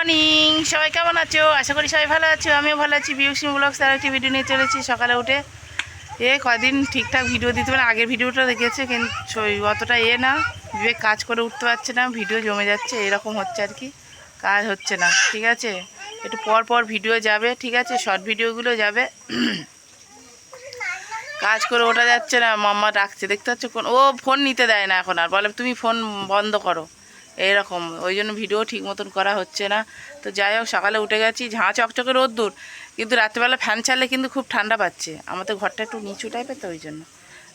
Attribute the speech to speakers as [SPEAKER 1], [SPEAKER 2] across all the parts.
[SPEAKER 1] Morning সবাই কেমন আছো? আশা করি সবাই ভালো আছো। আমিও ভালো আছি। বিউসি ব্লগস আর একটি ভিডিও নিয়ে চলেছি সকালে উঠে। এ কদিন ঠিকঠাক ভিডিও দিতে পারে আগের ভিডিওটা দেখেছে, কিন্তু অতটা এ না। বিবেক কাজ করে উঠতে পারছে না। ভিডিও জমে যাচ্ছে, এরকম হচ্ছে আর কি। কাজ হচ্ছে না, ঠিক আছে? একটু পর পর ভিডিও যাবে, ঠিক আছে? শর্ট ভিডিওগুলো যাবে। কাজ করে ওঠা যাচ্ছে না। মাম্মা ডাকছে। দেখতে পাচ্ছ কোন ও ফোন নিতে দেয় না এখন আর। বলে তুমি ফোন বন্ধ করো। এইরকম ওই জন্য ভিডিও ঠিক মতন করা হচ্ছে না। তো যাই হোক, সকালে উঠে গেছি, ঝাঁ চকচকে রোদ্দুর, কিন্তু রাত্রেবেলা ফ্যান ছাড়লে কিন্তু খুব ঠান্ডা পাচ্ছে। আমাদের ঘরটা একটু নিচু টাইপের তো ওই জন্য।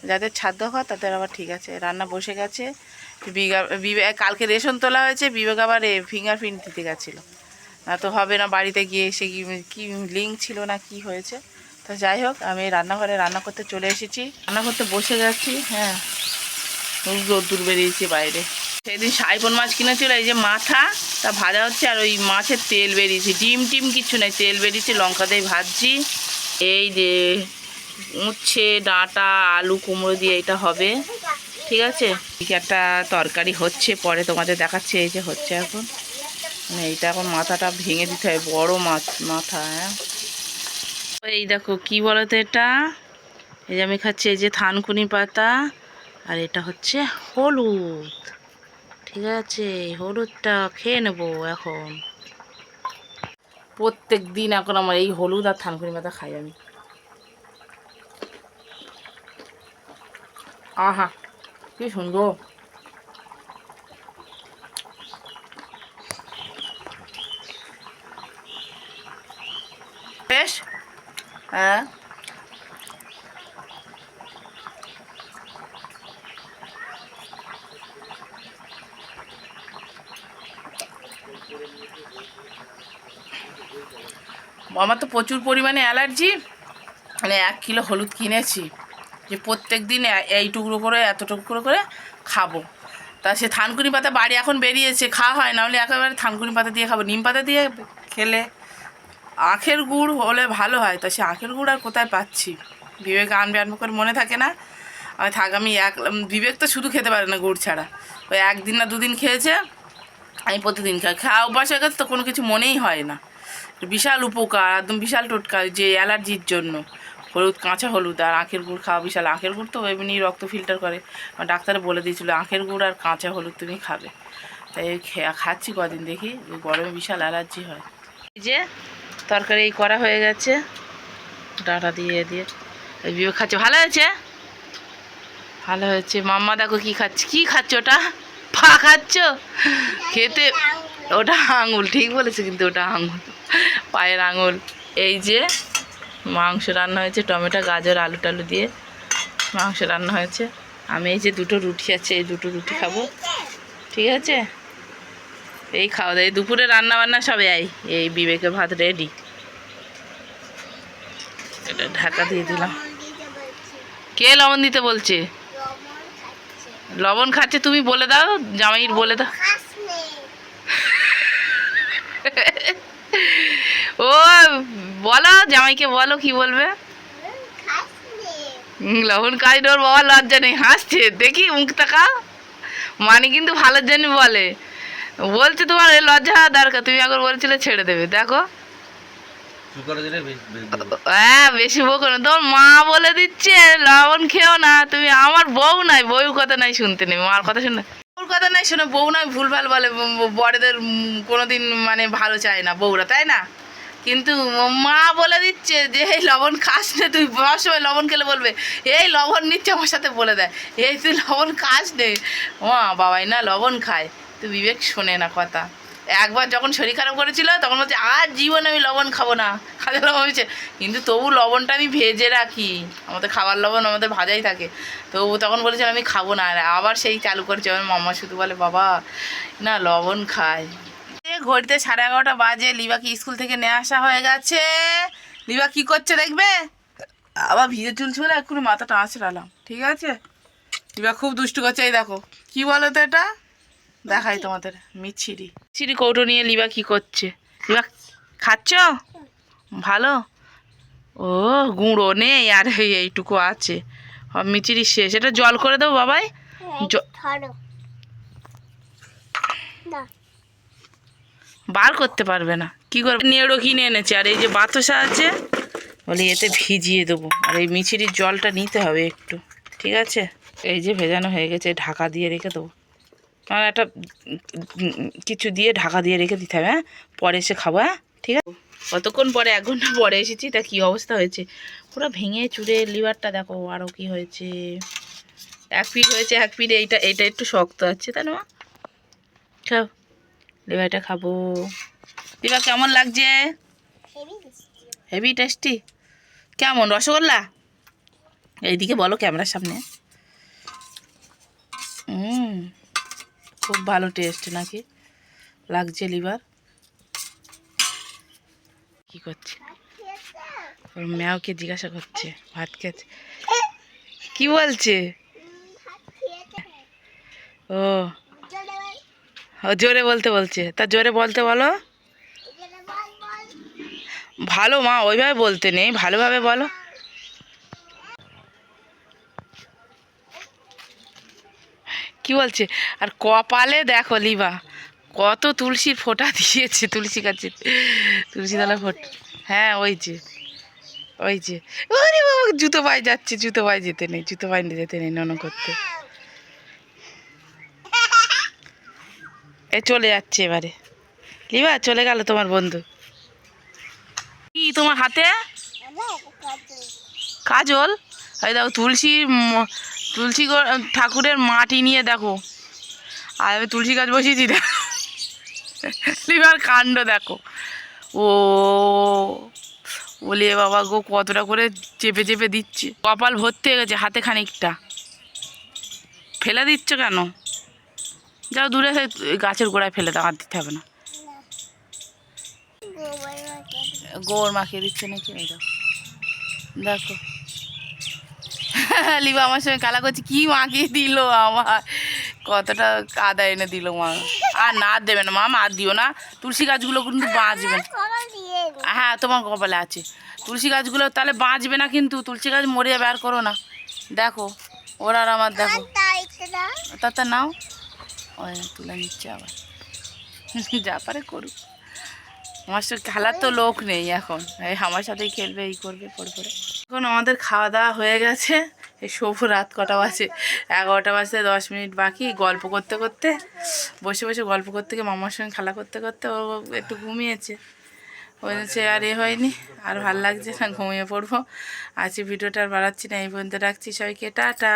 [SPEAKER 1] যাদের ছাদ ঘর তাদের আবার ঠিক আছে। রান্না বসে গেছে। বিঘা কালকে রেশন তোলা হয়েছে, বিবেক আবার ফিঙ্গার প্রিন্ট দিতে গেছিল। না তো হবে না, বাড়িতে গিয়ে সে কি লিঙ্ক ছিল না, কি হয়েছে? তো যাই হোক, আমি রান্নাঘরে রান্না করতে চলে এসেছি। রান্না করতে বসে গেছি হ্যাঁ। রোদ্দুর বেরিয়েছি বাইরে। সেদিন সাইপন মাছ কিনেছিল, এই যে মাথা, তা ভাজা হচ্ছে আর ওই মাছের তেল বেরিয়েছে। ডিম টিম কিছু নেই, তেল বেরিয়েছে, লঙ্কা দিয়ে ভাজছি। এই যে উচ্ছে, ডাঁটা, আলু, কুমড়ো দিয়ে এটা হবে। ঠিক আছে? একটা তরকারি হচ্ছে, পরে তোমাদের দেখাচ্ছি এই যে হচ্ছে এখন। মানে এইটা এখন মাথাটা ভেঙে দিতে হয়, বড় মাছ, মাথা হ্যাঁ? এই দেখো, কি বলতো এটা? এই যে আমি খাচ্ছি এই যে থানকুনি পাতা, আর এটা হচ্ছে হলুদ। ঠিক আছে, হলুদটা খেয়ে নেব এখন। প্রত্যেক দিন এখন আমার এই হলুদ আর থানকুনি মাথা খাই আমি। আহা, কি সুন্দর। বেশ হ্যাঁ। আমার তো প্রচুর পরিমাণে অ্যালার্জি। মানে এক কিলো হলুদ কিনেছি। যে প্রত্যেক দিন এই টুকরো করে, এত টুকরো করে খাব। তা সে থানকুনি পাতা বাড়ি এখন বেরিয়েছে, খাওয়া হয় না হলে একেবারে থানকুনি পাতা দিয়ে খাব। নিম পাতা দিয়ে খেলে আখের গুড় হলে ভালো হয়। তা সে আখের গুড় আর কোথায় পাচ্ছি? বিবেক আনবে আনবে করে মনে থাকে না। আমি থাক, আমি এক বিবেক তো শুধু খেতে পারে না গুড় ছাড়া। ওই একদিন না দুদিন খেয়েছে। আমি প্রতিদিন খাই। খাওয়া অভ্যাস হয়ে গেছে তো কোনো কিছু মনেই হয় না। বিশাল উপকার, একদম বিশাল টোটকা যে অ্যালার্জির জন্য। হলুদ, কাঁচা হলুদ আর আখের গুড় খাওয়া বিশাল। আখের গুড় তো এমনি রক্ত ফিল্টার করে। ডাক্তারে বলে দিয়েছিলো, আখের গুড় আর কাঁচা হলুদ তুমি খাবে। তাই খাচ্ছি কদিন দেখি গরমে বিশাল অ্যালার্জি হয়। এই যে তরকারি এই করা হয়ে গেছে। ডাটা দিয়ে দিয়ে। বিবেক খাচ্ছে। ভালো হয়েছে? ভালো হয়েছে। মাম্মা দেখো কী খাচ্ছে, কী খাচ্ছ ওটা? পা খাচ্ছ? খেতে ওটা আঙুল, ঠিক বলেছে কিন্তু ওটা আঙুল। পায়ের আঙুল। এই যে মাংস রান্না হয়েছে, টমেটো, গাজর, আলু টালু দিয়ে মাংস রান্না হয়েছে। আমি এই যে দুটো রুটি আছে, এই দুটো রুটি খাব। ঠিক আছে? এই খাওয়া দাওয়া দুপুরে রান্না বান্না সব, এই এই বিবেকের ভাত রেডি এটা ঢাকা দিয়ে দিলাম। কে লবণ দিতে বলছে? লবণ খাচ্ছে, তুমি বলে দাও জামাইর বলে দাও। ও, বলো, জামাইকে বলো, কি বলবে? লবণ খাই ওর বাবা লজ্জা নেই, হাসছে, দেখি মুখ তাকা মানে কিন্তু ভালোর জন্য বলে। বলছে তোমার লজ্জা দরকার, তুমি একবার বলছিলে ছেড়ে দেবে, দেখো
[SPEAKER 2] সুগার দিলে বেশ- বেশ দেবো।
[SPEAKER 1] হ্যাঁ বেশি বকো না। তোর মা বলে দিচ্ছে, লবণ খেও না। তুমি আমার বউ নাই বউ কথা নাই শুনতে নেই। মার কথা শুনে বউর কথা নাই শুনে বউ নাই ভুলভাল বলে। বড়দের কোনোদিন মানে ভালো চায় না বউরা, তাই না? কিন্তু মা বলে দিচ্ছে যে, এই লবণ খাস নে, তুই সময় লবণ খেলে বলবে। এই লবণ নিচ্ছে আমার সাথে বলে দেয়। এই তুই লবণ খাস নে। মা বাবাই না, লবণ খায়। তুই বিবেক শোনে না কথা। একবার যখন শরীর খারাপ করেছিল, তখন বলছে, আর জীবনে আমি লবণ খাব না। খাজা লবণ হয়েছে কিন্তু তবু লবণটা আমি ভেজে রাখি। আমাদের খাবার লবণ আমাদের ভাজাই থাকে। তো তখন বলেছিল আমি খাব না। আর আবার সেই চালু করেছে। আমার মামা শুধু বলে, বাবা, না, লবণ খায় ঘড়িতে সাড়ে এগারোটা বাজে লিবাকে স্কুল থেকে নিয়ে আসা হয়ে গেছে? লিবা কি করছে দেখবে? আবার ভিজে চুলছে বলে এক্ষুনি মাথাটা আঁচড়ালাম, ঠিক আছে? লিবা খুব দুষ্টু করছে, এই দেখো। কি বলো তো এটা? দেখাই তোমাদের মিছিরি। মিছিরি কৌটো নিয়ে লিবা কি করছে? লিবা খাচ্ছ? ভালো? ও গুঁড়ো নেই আর এই এইটুকু আছে। সব মিচিরি শেষ। এটা জল করে দেবো বাবাই।
[SPEAKER 3] না।
[SPEAKER 1] বার করতে পারবে না। কি করবে? নেড়ো কিনে এনেছে। আর এই যে বাতাসা আছে বলে এতে ভিজিয়ে দেবো। আর এই মিছিরির জলটা নিতে হবে একটু। ঠিক আছে? এই যে ভেজানো হয়ে গেছে ঢাকা দিয়ে রেখে দেবো। আর একটা কিছু দিয়ে ঢাকা দিয়ে রেখে দিতে হবে হ্যাঁ? পরে এসে খাব হ্যাঁ? ঠিক আছে? কতক্ষণ পরে, এক ঘণ্টা পরে এসেছি, তা কী অবস্থা হয়েছে? পুরো ভেঙে চুড়ে লিভারটা দেখো আরও কি হয়েছে? এক পিঠ হয়েছে, এক পিঠ এইটা এইটা একটু শক্ত আছে, তাই না? খাও লিভারটা খাব। লিভার কেমন লাগছে? হেভি টেস্টি কেমন, রসগোল্লা? এইদিকে বলো ক্যামেরার সামনে। হুম খুব ভালো টেস্ট নাকি? লাগছে লিভার কি করছে? ওর ম্যাওকে জিজ্ঞাসা করছে, ভাত খেয়েছে। কি বলছে? ও ও জোরে বলতে বলছে। তা জোরে বলতে বলো। ভালো মা, ওইভাবে বলতে নেই, ভালোভাবে বলো। কি বলছে? আর কপালে দেখো লিবা কত তুলসীর ফোঁটা দিয়েছে তুলসী গাছে তুলসী তলা ফোট। হ্যাঁ ওই যে ওই যে। ওরে বাবা জুতো পায়ে যাচ্ছে জুতো পায়ে যেতে নেই জুতো পায়ে যেতে নেই নন করতে। এ চলে যাচ্ছে এবারে। লিবা চলে গেল তোমার বন্ধু। কি তোমার হাতে? কাজল। এই দেখো তুলসী তুলসী ঠাকুরের মাটি নিয়ে দেখো। আর আমি তুলসী গাছ বসিয়েছি দেখো। লিভার কাণ্ড দেখো। ও বলি বাবা গো কতটা করে চেপে চেপে দিচ্ছে। কপাল ভর্তি হয়ে গেছে হাতে খানিকটা। ফেলে দিচ্ছ কেন? যাও দূরে গাছের গোড়ায় ফেলে দাও আর দিতে হবে না। গোবর মাখিয়ে দিচ্ছে। নাকি? দেখো। লিবা আমার সঙ্গে কালা করছে, কি মাখিয়ে দিল আমার কতটা কাদা এনে দিল মা। আর না দেবে না মা আর দিও না। তুলসী গাছগুলো কিন্তু বাঁচবে হ্যাঁ তোমার কপালে আছে। তুলসী গাছগুলো তাহলে বাঁচবে না কিন্তু, তুলসী গাছ মরে যাবে, আর করো না। দেখো, ওরা আর আমার দেখো। তা নাও। ওই তুলে নিচ্ছে আবার। যা পারে করুক। আমার সাথে খেলার তো লোক নেই এখন। আমার সাথেই খেলবে, এই করবে পরে পরে এখন আমাদের খাওয়া দাওয়া হয়ে গেছে। এই শুভ রাত কটা বাজে? এগারোটা বাজে দশ মিনিট বাকি, গল্প করতে করতে, বসে বসে গল্প করতে গিয়ে মামার সঙ্গে খেলা করতে করতে ও একটু ঘুমিয়েছে। হয়েছে আর এ হয়নি, আর ভালো লাগছে না, ঘুমিয়ে পড়ব। আজকে ভিডিওটা আর বাড়াচ্ছি না, এই পর্যন্ত রাখছি সবাইকে, টাটা।